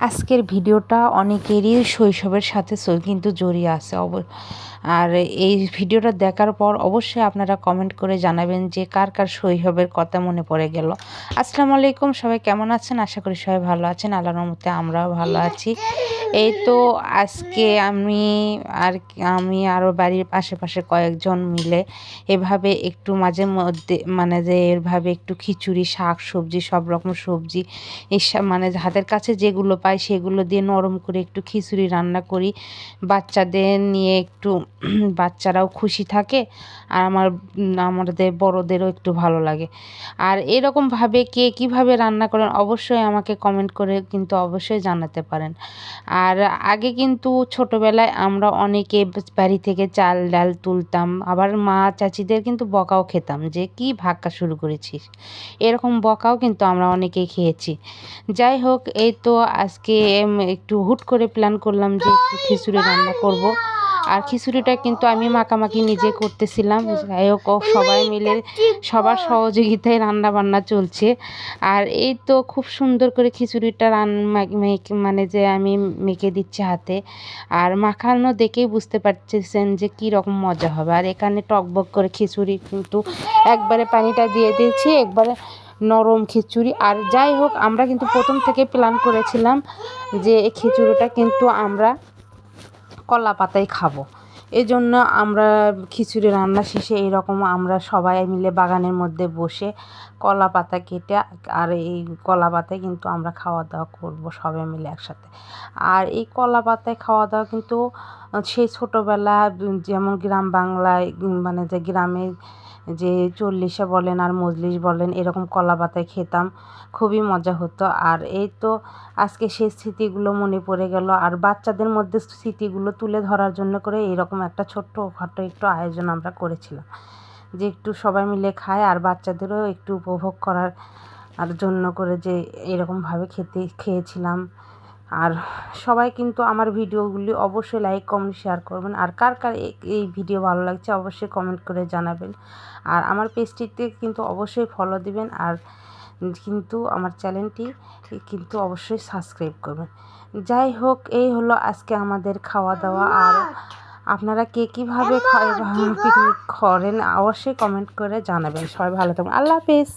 আজকের ভিডিওটা অনেকেরই শৈশবের সাথে কিন্তু জড়িয়ে আছে। অব- আর এই ভিডিওটা দেখার পর অবশ্যই আপনারা কমেন্ট করে জানাবেন যে কার কার শৈশবের কথা মনে পড়ে গেল। আসসালামু আলাইকুম, সবাই কেমন আছেন? আশা করি সবাই ভালো আছেন। আল্লাহর মতে আমরাও ভালো আছি। এই তো আজকে আমি আর আমি আরও বাড়ির আশেপাশে কয়েকজন মিলে এভাবে একটু মাঝে মধ্যে মানে যে এভাবে একটু খিচুড়ি, শাক সবজি, সব রকম সবজি মানে হাতের কাছে যেগুলো পাই সেগুলো দিয়ে নরম করে একটু খিচুড়ি রান্না করি। বাচ্চাদের নিয়ে একটু বাচ্চারাও খুশি থাকে আর আমার, আমাদের বড়দেরও একটু ভালো লাগে। আর এরকমভাবে কে কীভাবে রান্না করেন অবশ্যই আমাকে কমেন্ট করে কিন্তু অবশ্যই জানাতে পারেন। আর আগে কিন্তু ছোটোবেলায় আমরা অনেকে বাড়ি থেকে চাল ডাল তুলতাম। আবার মা চাচিদের কিন্তু বকাও খেতাম যে কি ভাক্কা শুরু করেছিস? এরকম বকাও কিন্তু আমরা অনেকেই খেয়েছি। যাই হোক এই তো আজকে একটু হুট করে প্ল্যান করলাম যে একটু খিচুড়ি রান্না করব। আর খিচুড়িটা কিন্তু আমি মাখামাখি নিজে করতেছিলাম। যাই হোক সবাই মিলে সবার সহযোগিতায় রান্না বান্না চলছে। আর এই তো খুব সুন্দর করে খিচুড়িটা রান মানে যে আমি মেখে দিচ্ছে হাতে। আর মাখানো দেখেই বুঝতে পারছেন যে কী রকম মজা হবে। আর এখানে টকবক করে খিচুড়ি কিন্তু একবারে পানিটা দিয়ে দিয়েছি, একবারে নরম খিচুড়ি। আর যাই হোক, আমরা কিন্তু প্রথম থেকে প্ল্যান করেছিলাম যে এই খিচুড়িটা কিন্তু আমরা কলা পাতায় খাব। এই জন্য আমরা খিচুড়ি রান্না শেষে এরকম আমরা সবাই মিলে বাগানের মধ্যে বসে কলা পাতা কেটে আর এই কলা পাতায় কিন্তু আমরা খাওয়া দাওয়া করব সবাই মিলে একসাথে। আর এই কলা পাতায় খাওয়া দাওয়া কিন্তু সেই ছোটোবেলা যেমন গ্রাম বাংলায় মানে যে গ্রামে যে চল্লিশে বলেন আর মজলিস বলেন, এরকম কলা পাতায় খেতাম, খুবই মজা হতো। আর এই তো আজকে সেই স্মৃতিগুলো মনে পড়ে গেল। আর বাচ্চাদের মধ্যে স্মৃতিগুলো তুলে ধরার জন্য করে এরকম একটা ছোট্ট খাটো একটু আয়োজন আমরা করেছিলাম। যে একটু সবাই মিলে খায় আর বাচ্চাদেরও একটু উপভোগ করার আর জন্য করে যে এরকমভাবে খেতে, খেয়েছিলাম। আর সবাই কিন্তু আমার ভিডিওগুলি অবশ্যই লাইক কমেন্ট শেয়ার করবেন। আর কার কার এই ভিডিও ভালো লাগছে অবশ্যই কমেন্ট করে জানাবেন। আর আমার পেজটিতে কিন্তু অবশ্যই ফলো দিবেন। আর কিন্তু আমার চ্যানেলটি কিন্তু অবশ্যই সাবস্ক্রাইব করবেন। যাই হোক এই হলো আজকে আমাদের খাওয়া দাওয়া। আর আপনারা কে কীভাবে পিকনিক করেন অবশ্যই কমেন্ট করে জানাবেন। সবাই ভালো থাকবেন। আল্লাহ হাফেজ।